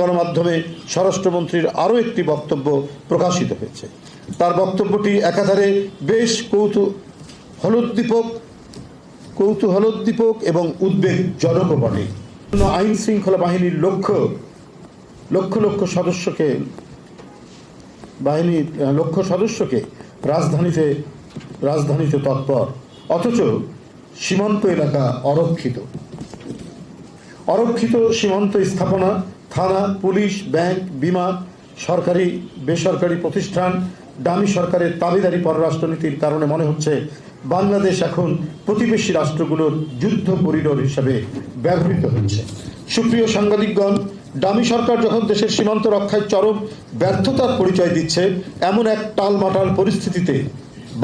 গণমাধ্যমে স্বরাষ্ট্রমন্ত্রীর আরও একটি বক্তব্য প্রকাশিত হয়েছে। তার বক্তব্যটি একাধারে বেশ কৌতু, হলোদ্দীপক, কৌতূহলোদ্দীপক এবং উদ্বেগজনকও বটে। আইন শৃঙ্খলা বাহিনীর লক্ষ্য, লক্ষ লক্ষ সদস্যকে, বাহিনীর, লক্ষ সদস্যকে রাজধানীতে রাজধানীতে তৎপর, অথচ সীমান্ত এলাকা অরক্ষিত। অরক্ষিত সীমান্ত স্থাপনা থানা, পুলিশ, ব্যাংক, বিমা, সরকারি, বেসরকারি প্রতিষ্ঠান, দামি সরকারের দাবিদারি পররাষ্ট্রনীতির কারণে মনে হচ্ছে বাংলাদেশ এখন প্রতিবেশী রাষ্ট্রগুলোর যুদ্ধ করিডোর হিসাবে ব্যবহৃত হচ্ছে। সুপ্রিয় সাংবাদিকগণ, দামি সরকার যখন দেশের সীমান্ত রক্ষায় চরম ব্যর্থতার পরিচয় দিচ্ছে, এমন এক টালমাটাল পরিস্থিতিতে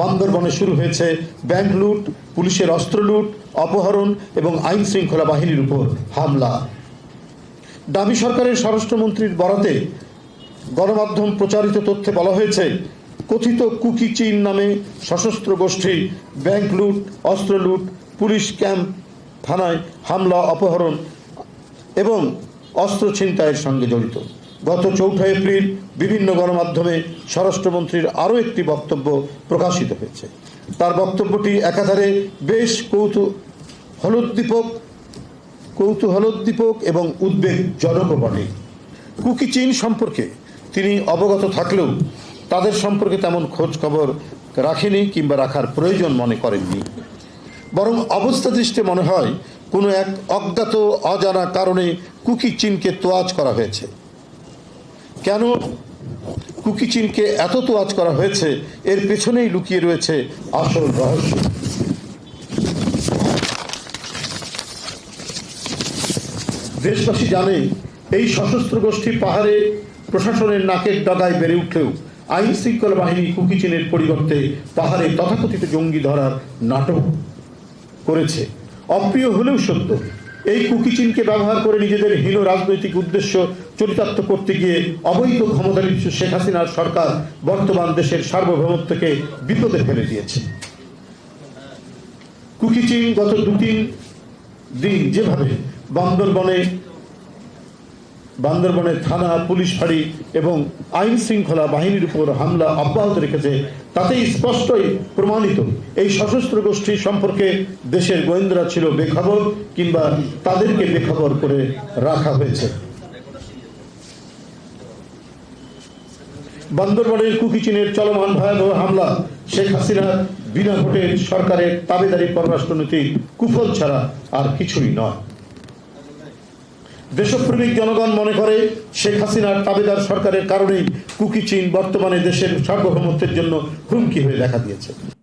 বান্দরবনে শুরু হয়েছে ব্যাংক লুট, পুলিশের অস্ত্র লুট, অপহরণ এবং আইন শৃঙ্খলা বাহিনীর উপর হামলা। দাবি সরকারের স্বরাষ্ট্রমন্ত্রীর বরাতে গণমাধ্যম প্রচারিত তথ্যে বলা হয়েছে, কথিত কুকি চীন নামে সশস্ত্র গোষ্ঠী ব্যাংক লুট, অস্ত্র লুট, পুলিশ ক্যাম্প, থানায় হামলা, অপহরণ এবং অস্ত্র ছিনতাইয়ের সঙ্গে জড়িত। গত চৌঠা এপ্রিল বিভিন্ন গণমাধ্যমে স্বরাষ্ট্রমন্ত্রীর আরও একটি বক্তব্য প্রকাশিত হয়েছে। তার বক্তব্যটি একাধারে বেশ কৌতু হলোদ্দীপক কৌতূহলোদ্দীপক এবং উদ্বেগজনকও বটে কুকি চীন সম্পর্কে তিনি অবগত থাকলেও তাদের সম্পর্কে তেমন খোঁজ খবর রাখেনি কিংবা রাখার প্রয়োজন মনে করেননি। বরং অবস্থা দৃষ্টে মনে হয় কোনো এক অজ্ঞাত, অজানা কারণে কুকি চীনকে তোয়াজ করা হয়েছে। কেন কুকি চীনকে এত তোয়াজ করা হয়েছে, এর পেছনেই লুকিয়ে রয়েছে আসল রহস্য। দেশবাসী জানে, এই সশস্ত্র গোষ্ঠী পাহাড়ে প্রশাসনের নাকের ডগায় বেড়ে উঠলেও আইন শৃঙ্খলা বাহিনী কুকি চীনের পরিবর্তে পাহাড়ে তথাকথিত জঙ্গি ধরার নাটক করেছে। অপ্রিয় হলেও সত্য, এই কুকি চীনকে ব্যবহার করে নিজেদের হীন রাজনৈতিক উদ্দেশ্য চরিতার্থ করতে গিয়ে অবৈধ ক্ষমতালিপ্ত শেখ হাসিনার সরকার বর্তমান দেশের সার্বভৌমত্বকে বিপদে ফেলে দিয়েছে। কুকি চীন গত দু তিন দিন যেভাবে বান্দরবনে বান্দরবনে থানা, পুলিশ ফাঁড়ি এবং আইন শৃঙ্খলা বাহিনীর উপর হামলা অব্যাহত রেখেছে, তাতেই স্পষ্টই প্রমাণিত। এই সশস্ত্র গোষ্ঠী সম্পর্কে দেশের গোয়েন্দারা ছিল বেখবর কিংবা তাদেরকে বেখবর করে রাখা হয়েছে। বান্দরবনের কুকিচিনের চলমান ভয়াবহ হামলা, শেখ হাসিনা বিনা ভোটের সরকারের তাবেদারি পররাষ্ট্রনীতি কুফল ছাড়া আর কিছুই নয়। দেশপ্রেমিক জনগণ মনে করে শেখ হাসিনার তাবেদার সরকারের কারণেই কুকি চীন বর্তমানে দেশের সার্বভৌমত্বের জন্য হুমকি হয়ে দেখা দিয়েছে।